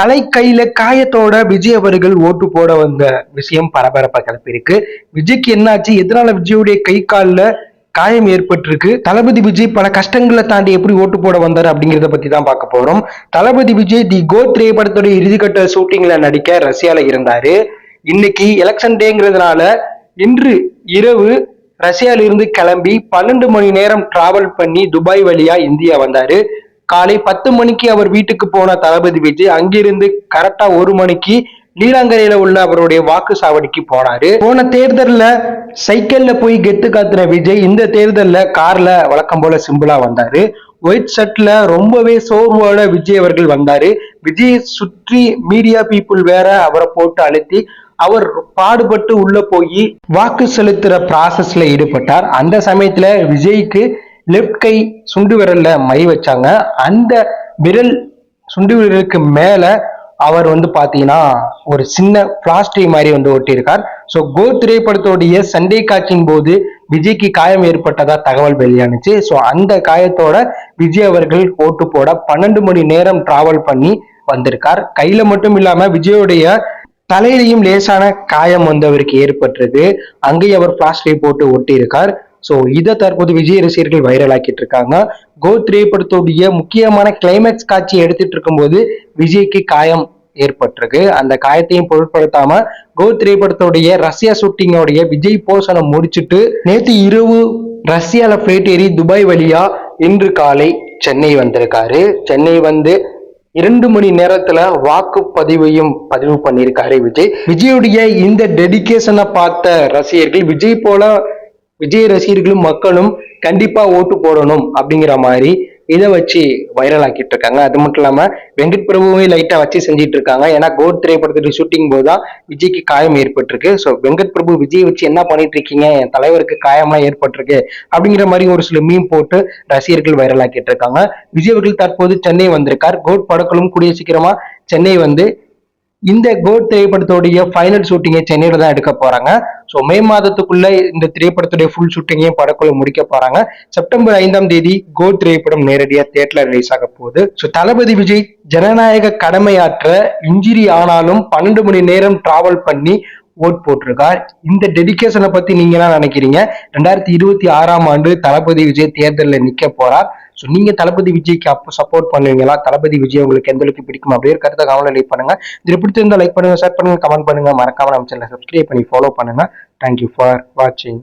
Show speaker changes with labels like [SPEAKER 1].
[SPEAKER 1] தலை கையில காயத்தோட விஜய் அவர்கள் ஓட்டு போட வந்த விஷயம் பரபரப்பா கிளப்பியிருக்கு. விஜய்க்கு என்னாச்சு? எதனால விஜயுடைய கை காலில் காயம் ஏற்பட்டிருக்கு? தளபதி விஜய் பல கஷ்டங்களை தாண்டி எப்படி ஓட்டு போட வந்தார் அப்படிங்கிறத பத்தி தான் பார்க்க போறோம். தளபதி விஜய் தி கோ திரைப்படத்துடைய இறுதிக்கட்ட ஷூட்டிங்ல நடிக்க ரஷ்யால இருந்தாரு. இன்னைக்கு எலெக்ஷன் டேங்கிறதுனால இன்று இரவு ரஷ்யால இருந்து கிளம்பி பன்னெண்டு மணி நேரம் டிராவல் பண்ணி துபாய் வழியா இந்தியா வந்தாரு. காலை பத்து மணிக்கு அவர் வீட்டுக்கு போன தளபதி விஜய் அங்கிருந்து கரெக்டா ஒரு மணிக்கு நீலாங்கரையில உள்ள அவருடைய வாக்கு சாவடிக்கு போனாரு. போன தேர்தல்ல சைக்கிள்ல போய் கெத்து காத்துன விஜய் இந்த தேர்தல்ல கார்ல வழக்கம் போல சிம்பிளா வந்தாரு. ஒயிட் ஷர்ட்ல ரொம்பவே சோர்வோட விஜய் அவர்கள் வந்தாரு. விஜய் சுற்றி மீடியா பீப்புள் வேற அவரை போட்டு அழுத்தி அவர் பாடுபட்டு உள்ள போய் வாக்கு செலுத்துற ப்ராசஸ்ல ஈடுபட்டார். அந்த சமயத்துல விஜய்க்கு லெஃப்ட் கை சுண்டு விரல்ல மை வச்சாங்க. அந்த விரல் சுண்டு விரலுக்கு மேல அவர் வந்து பாத்தீங்கன்னா ஒரு சின்ன பிளாஸ்டிக் மாதிரி வந்து ஒட்டியிருக்கார். ஸோ கோ திரைப்படத்தோடைய சண்டே காட்சியின் போது விஜய்க்கு காயம் ஏற்பட்டதா தகவல் வெளியானுச்சு. ஸோ அந்த காயத்தோட விஜய் அவர்கள் ஓட்டு போட பன்னெண்டு மணி நேரம் டிராவல் பண்ணி வந்திருக்கார். கையில மட்டும் இல்லாம விஜயோடைய தலையிலையும் லேசான காயம் வந்து அவருக்கு ஏற்பட்டது அங்கேயும் அவர் பிளாஸ்டிக் போட்டு ஒட்டியிருக்கார். ஸோ இதை தற்போது விஜய் ரசிகர்கள் வைரல் ஆக்கிட்டு இருக்காங்க. கோ திரைப்படத்துடைய முக்கியமான கிளைமேக்ஸ் காட்சி எடுத்துட்டு இருக்கும்போது விஜய்க்கு காயம் ஏற்பட்டிருக்கு. அந்த காயத்தையும் பொருட்படுத்தாம கோ திரைப்படத்துடைய ரஷ்யா ஷூட்டிங்கோடைய விஜய் போஷனை முடிச்சுட்டு நேற்று இரவு ரஷ்யால பிளைட் ஏறி துபாய் வழியா இன்று காலை சென்னை வந்திருக்காரு. சென்னை வந்து இரண்டு மணி நேரத்துல வாக்குப்பதிவையும் பதிவு பண்ணியிருக்காரு விஜய். விஜயுடைய இந்த டெடிகேஷனை பார்த்த ரசிகர்கள் விஜய் போல விஜய் ரசிகர்களும் மக்களும் கண்டிப்பா ஓட்டு போடணும் அப்படிங்கிற மாதிரி இதை வச்சு வைரல் ஆக்கிட்டு இருக்காங்க. அது மட்டும் இல்லாம வெங்கட் பிரபுவே லைட்டா வச்சு செஞ்சிட்டு இருக்காங்க. ஏன்னா கோட் திரைப்படத்துக்கு ஷூட்டிங் போது தான் விஜய்க்கு காயம் ஏற்பட்டிருக்கு. ஸோ வெங்கட் பிரபு விஜய் வச்சு என்ன பண்ணிட்டு இருக்கீங்க? என் தலைவருக்கு காயம்லாம் ஏற்பட்டிருக்கு அப்படிங்கிற மாதிரி ஒரு சில மீம் போட்டு ரசிகர்கள் வைரல் ஆக்கிட்டு இருக்காங்க. விஜய் அவர்கள் தற்போது சென்னை வந்திருக்கார். கோட் படங்களும் கூடிய சீக்கிரமா சென்னை வந்து இந்த கோட் திரைப்படத்துடைய ஃபைனல் ஷூட்டிங்கை சென்னையில தான் எடுக்க போறாங்க. ஸோ மே மாதத்துக்குள்ள இந்த திரைப்படத்துடைய ஃபுல் ஷூட்டிங்கையும் படக்குழு முடிக்க போறாங்க. செப்டம்பர் ஐந்தாம் தேதி கோட் திரைப்படம் நேரடியாக தேட்டர்ல ரிலீஸ் ஆக போகுது. ஸோ தளபதி விஜய் ஜனநாயக கடமையாற்ற இன்ஜுரி ஆனாலும் பன்னெண்டு மணி நேரம் டிராவல் பண்ணி ஓட் போட்டிருக்கார். இந்த டெடிகேஷனை பத்தி நீங்க என்ன நினைக்கிறீங்க? ரெண்டாயிரத்தி இருபத்தி ஆறாம் ஆண்டு தளபதி விஜய் தேர்தலில் நிக்க போறார். ஸோ நீங்க தளபதி விஜய்க்கு அப்போ சப்போர்ட் பண்ணுவீங்களா? தளபதி விஜய் உங்களுக்கு எந்த அளவுக்கு பிடிக்கும் அப்படியே கருத்தை கவனம் லைக் பண்ணுங்க. இது பிடிச்சிருந்தா லைக் பண்ணுங்க ஷேர் பண்ணுங்க கமெண்ட் பண்ணுங்க. மறக்காம நம்ம சேனலை சப்ஸ்கிரைப் பண்ணி ஃபாலோ பண்ணுங்க. தேங்க்யூ ஃபார் வாட்சிங்